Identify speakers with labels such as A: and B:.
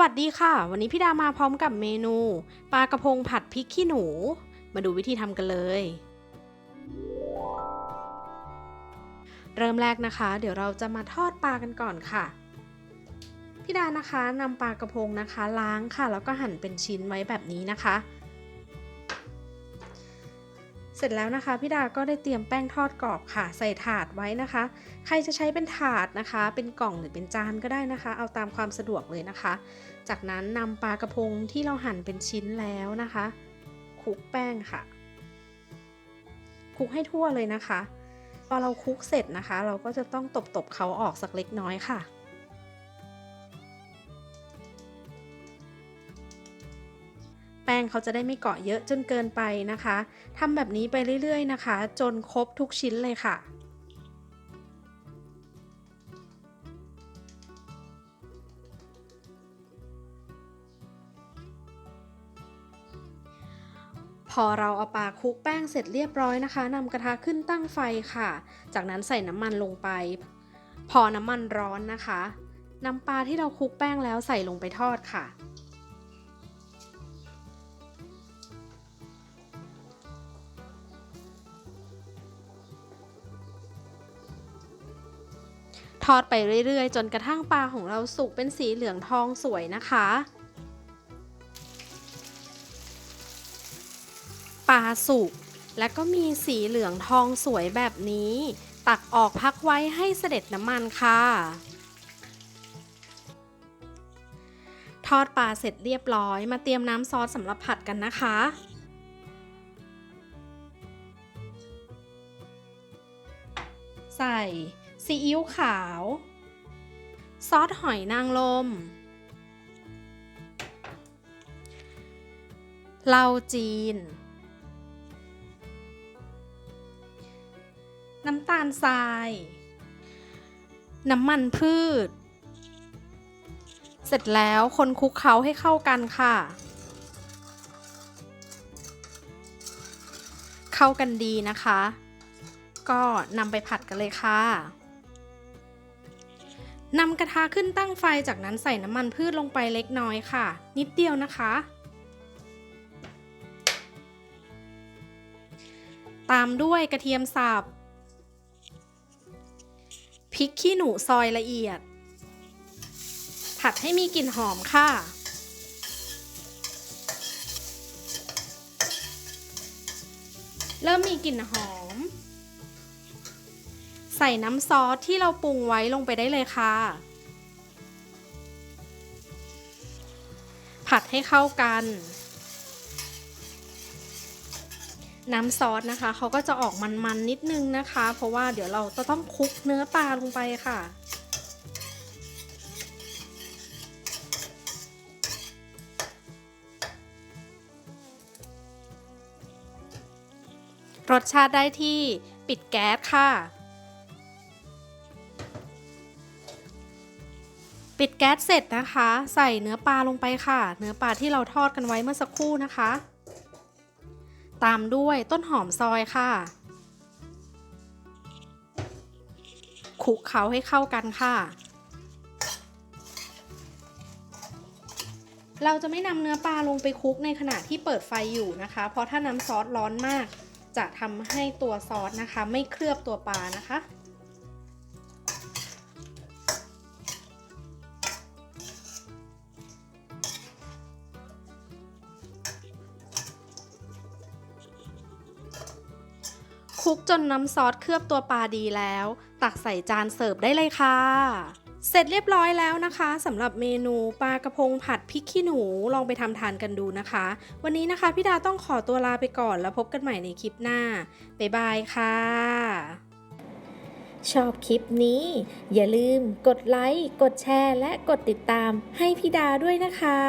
A: วัสดีค่ะ วันนี้พี่ดามาพร้อมกับเมนูปลากระพงผัดพริกขี้หนู มาดูวิธีทำกันเลย เริ่มแรกนะคะ เดี๋ยวเราจะมาทอดปลากันก่อนค่ะพี่ดานะคะนำปลากระพงนะคะ ล้างค่ะ แล้วก็หั่นเป็นชิ้นไว้แบบนี้นะคะ เสร็จแล้วนะคะพี่ดาก็ได้เตรียมแป้งทอดกรอบค่ะใส่ถาดไว้นะคะ ใครจะใช้เป็นถาดนะคะ เป็นกล่องหรือเป็นจานก็ได้นะคะ เอาตามความสะดวกเลยนะคะ จากนั้นนำปลากระพงที่เราหั่นเป็นชิ้นแล้วนะคะคลุกแป้งค่ะคลุกให้ทั่วเลยนะคะ พอเราคลุกเสร็จนะคะ เราก็จะต้องตบๆเขาออกสักเล็กน้อยค่ะ แป้งเขาจะได้ไม่เกาะเยอะจนเกินไปนะคะทำแบบนี้ไปเรื่อยๆนะคะ จนครบทุกชิ้นเลยค่ะพอเราเอาปลาคลุกแป้งเสร็จเรียบร้อยนะคะนำกระทะขึ้นตั้งไฟค่ะ จากนั้นใส่น้ำมันลงไป พอน้ำมันร้อนนะคะนำปลาที่เราคลุกแป้งแล้วใส่ลงไปทอดค่ะ ทอดไปเรื่อยๆ จนกระทั่งปลาของเราสุกเป็นสีเหลืองทองสวยนะคะ ปลาสุกและก็มีสีเหลืองทองสวยแบบนี้ ตักออกพักไว้ให้เสด็จน้ำมันค่ะ ทอดปลาเสร็จเรียบร้อยมาเตรียมน้ำซอสสำหรับผัดกันนะคะใส่ ซีอิ๊วขาว ซอสหอยนางรมเหล้าจีน น้ำตาลทราย น้ำมันพืช เสร็จแล้วคนคลุกเคล้าให้เข้ากันค่ะ เข้ากันดีนะคะ ก็นำไปผัดกันเลยค่ะ นำกระทะขึ้นตั้งไฟจากนั้นใส่น้ำมันพืชลงไปเล็กน้อยค่ะ นิดเดียวนะคะ ตามด้วยกระเทียมสับพริกขี้หนูซอยละเอียด ผัดให้มีกลิ่นหอมค่ะ เริ่มมีกลิ่นหอม ส่น้ำซอสที่เราปรุงไว้ลงไปได้เลยค่ะ ผัดให้เข้ากัน น้ำซอสนะคะเขาก็จะออกมันๆนนิดนึงนะคะ เพราะว่าเดี๋ยวเราจะต้องคลุกเนื้อปลาลงไปค่ะรสชาติได้ที่ปิดแก๊สค่ะ ปิดแก๊สเสร็จนะคะ ใส่เนื้อปลาลงไปค่ะ เนื้อปลาที่เราทอดกันไว้เมื่อสักครู่นะคะ ตามด้วยต้นหอมซอยค่ะคลุกเคล้าให้เข้ากันค่ะ เราจะไม่นำเนื้อปลาลงไปคลุกในขณะที่เปิดไฟอยู่นะคะ เพราะถ้าน้ำซอสร้อนมาก จะทำให้ตัวซอสนะคะ ไม่เคลือบตัวปลานะคะ ลุกจนน้ำซอสเคลือบตัวปลาดีแล้ว ตักใส่จานเสิร์ฟได้เลยค่ะ เสร็จเรียบร้อยแล้วนะคะสำหรับเมนูปลากระพงผัดพริกขี้หนูลองไปทำทานกันดูนะคะ วันนี้นะคะพี่ดาต้องขอตัวลาไปก่อนแล้วพบกันใหม่ในคลิปหน้า บ๊ายบายค่ะ
B: ชอบคลิปนี้ อย่าลืมกดไลค์ กดแชร์ และกดติดตามให้พี่ดาด้วยนะคะ